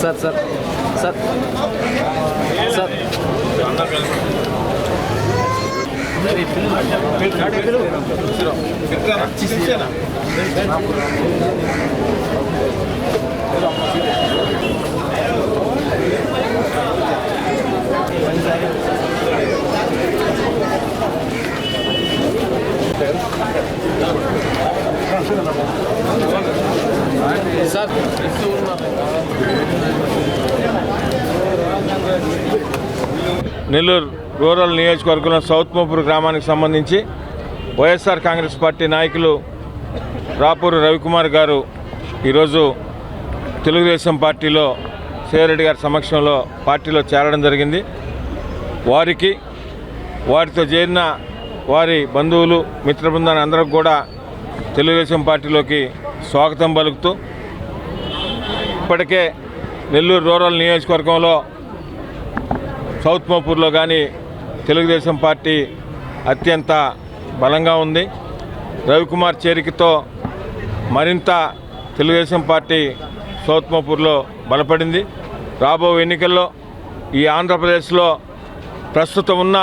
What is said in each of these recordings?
Sir sir sir sir. Sir Nellore rural నియోజకవర్గంలో south Mopur గ్రామానికి సంబంధించి వైఎస్ఆర్ కాంగ్రెస్ పార్టీ నాయకులు రాపూరు రవికుమార్ గారు ఈరోజు తెలుగుదేశం పార్టీలో సేరెడ్డి గారి సమక్షంలో పార్టీలో చేరడం జరిగింది. వారికి వారితో చేరిన వారి బంధువులు మిత్ర బృందాన్ని అందరికి కూడా తెలుగుదేశం పార్టీలోకి స్వాగతం పలుకుతూ ఇప్పటికే నెల్లూరు రూరల్ నియోజకవర్గంలో సౌత్ మోపూర్లో కానీ తెలుగుదేశం పార్టీ అత్యంత బలంగా ఉంది. రవికుమార్ చేరికతో మరింత తెలుగుదేశం పార్టీ సౌత్ మోపూర్లో బలపడింది. రాబో ఎన్నికల్లో ఈ ఆంధ్రప్రదేశ్లో ప్రస్తుతం ఉన్న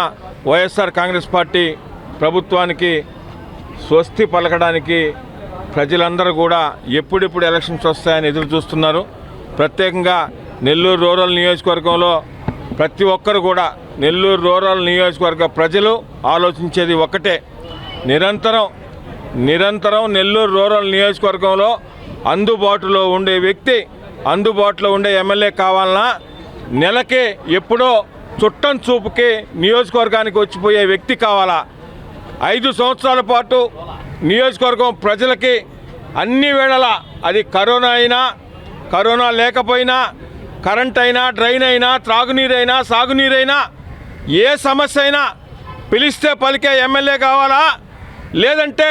వైఎస్ఆర్ కాంగ్రెస్ పార్టీ ప్రభుత్వానికి స్వస్తి పలకడానికి ప్రజలందరూ కూడా ఎప్పుడెప్పుడు ఎలక్షన్స్ వస్తాయని ఎదురు చూస్తున్నారు. ప్రత్యేకంగా నెల్లూరు రూరల్ నియోజకవర్గంలో ప్రతి ఒక్కరు కూడా నెల్లూరు రూరల్ నియోజకవర్గ ప్రజలు ఆలోచించేది ఒక్కటే. నిరంతరం నిరంతరం నెల్లూరు రూరల్ నియోజకవర్గంలో అందుబాటులో ఉండే వ్యక్తి అందుబాటులో ఉండే ఎమ్మెల్యే కావాలన్నా నెలకి ఎప్పుడో చుట్టం చూపుకి నియోజకవర్గానికి వచ్చిపోయే వ్యక్తి కావాలా? ఐదు సంవత్సరాల పాటు నియోజకవర్గం ప్రజలకి అన్ని వేళలా అది కరోనా అయినా కరోనా లేకపోయినా కరెంట్ అయినా డ్రైన్ అయినా త్రాగునీరైనా సాగునీరైనా ఏ సమస్య అయినా పిలిస్తే పలికే ఎమ్మెల్యే కావాలా? లేదంటే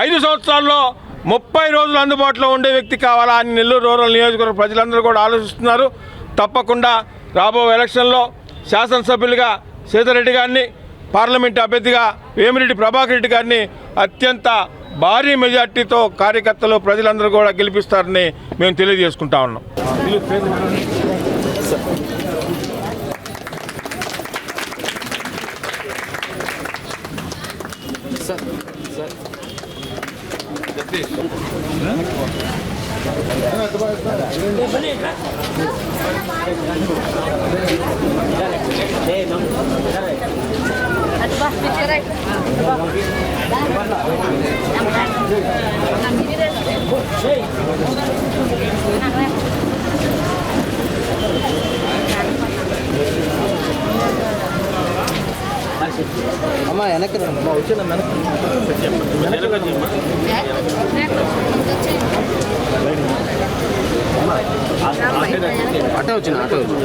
ఐదు సంవత్సరాల్లో ముప్పై రోజులు అందుబాటులో ఉండే వ్యక్తి కావాలా అని నెల్లూరు రూరల్ నియోజకవర్గ ప్రజలందరూ కూడా ఆలోచిస్తున్నారు. తప్పకుండా రాబో ఎలక్షన్లో శాసనసభ్యులుగా సీతారెడ్డి గారిని పార్లమెంట్ అభ్యర్థిగా వేమిరెడ్డి ప్రభాకర్ రెడ్డి గారిని అత్యంత భారీ మెజార్టీతో కార్యకర్తలు ప్రజలందరూ కూడా గెలిపిస్తారని మేము తెలియజేసుకుంటా ఉన్నాం. సార్ సార్ అమ్మా వెనక్కి రండి అమ్మా వచ్చిన వెనక్కి ఆటో వచ్చిన ఆటో వచ్చిన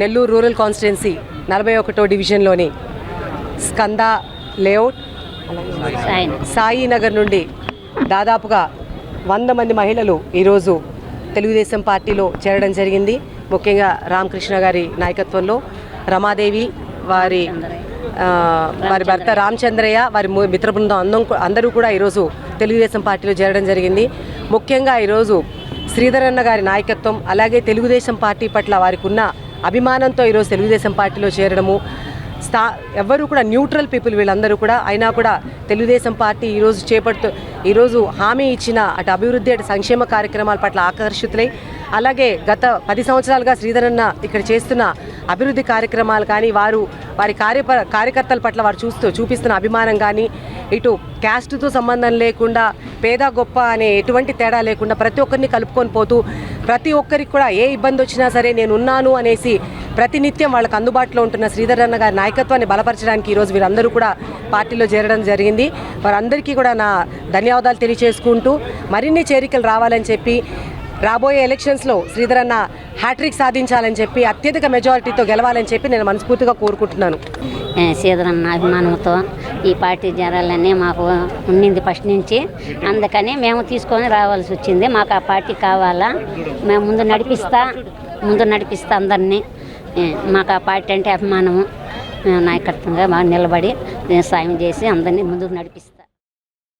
నెల్లూరు రూరల్ కాన్స్టిట్యున్సీ నలభై ఒకటో డివిజన్లోని స్కంద లేఅవుట్ సాయి. నగర్ నుండి దాదాపుగా వంద మంది మహిళలు ఈరోజు తెలుగుదేశం పార్టీలో చేరడం జరిగింది. ముఖ్యంగా రామకృష్ణ గారి నాయకత్వంలో రమాదేవి వారి వారి భర్త రామచంద్రయ్య వారి మిత్ర బృందం అందం అందరూ కూడా ఈరోజు తెలుగుదేశం పార్టీలో చేరడం జరిగింది. ముఖ్యంగా ఈరోజు శ్రీధరన్న గారి నాయకత్వం అలాగే తెలుగుదేశం పార్టీ పట్ల వారికి ఉన్న అభిమానంతో ఈరోజు తెలుగుదేశం పార్టీలో చేరడము స్థా ఎవ్వరూ కూడా న్యూట్రల్ పీపుల్ వీళ్ళందరూ కూడా అయినా కూడా తెలుగుదేశం పార్టీ ఈరోజు చేపడుతూ ఈరోజు హామీ ఇచ్చిన అటు అభివృద్ధి అటు సంక్షేమ కార్యక్రమాల పట్ల ఆకర్షితులై అలాగే గత పది సంవత్సరాలుగా శ్రీధరన్న ఇక్కడ చేస్తున్న అభివృద్ధి కార్యక్రమాలు కానీ వారు వారి కార్య కార్యకర్తల పట్ల వారు చూస్తూ చూపిస్తున్న అభిమానం కానీ ఇటు క్యాస్ట్తో సంబంధం లేకుండా పేద గొప్ప అనే ఎటువంటి తేడా లేకుండా ప్రతి ఒక్కరిని కలుపుకొని పోతూ ప్రతి ఒక్కరికి కూడా ఏ ఇబ్బంది వచ్చినా సరే నేను ఉన్నాను అనేసి ప్రతినిత్యం వాళ్ళకు అందుబాటులో ఉంటున్న శ్రీధర్ అన్న గారి నాయకత్వాన్ని బలపరచడానికి ఈరోజు వీరందరూ కూడా పార్టీలో చేరడం జరిగింది. వారందరికీ కూడా నా ధన్యవాదాలు తెలియజేసుకుంటూ మరిన్ని చేరికలు రావాలని చెప్పి రాబోయే ఎలక్షన్స్లో శ్రీధర్ అన్న హ్యాట్రిక్ సాధించాలని చెప్పి అత్యధిక మెజారిటీతో గెలవాలని చెప్పి నేను మనస్ఫూర్తిగా కోరుకుంటున్నాను. ఏ, అభిమానంతో ఈ పార్టీ జరాలని మాకు ఉండింది ఫస్ట్ నుంచి. అందుకని మేము తీసుకొని రావాల్సి వచ్చింది. మాకు ఆ పార్టీ కావాలా? మేము ముందు నడిపిస్తా ముందు నడిపిస్తా అందరినీ. మాకు ఆ పార్టీ అంటే అభిమానము. నాయకత్వంగా బాగా నిలబడి సాయం చేసి అందరినీ ముందుకు నడిపిస్తా.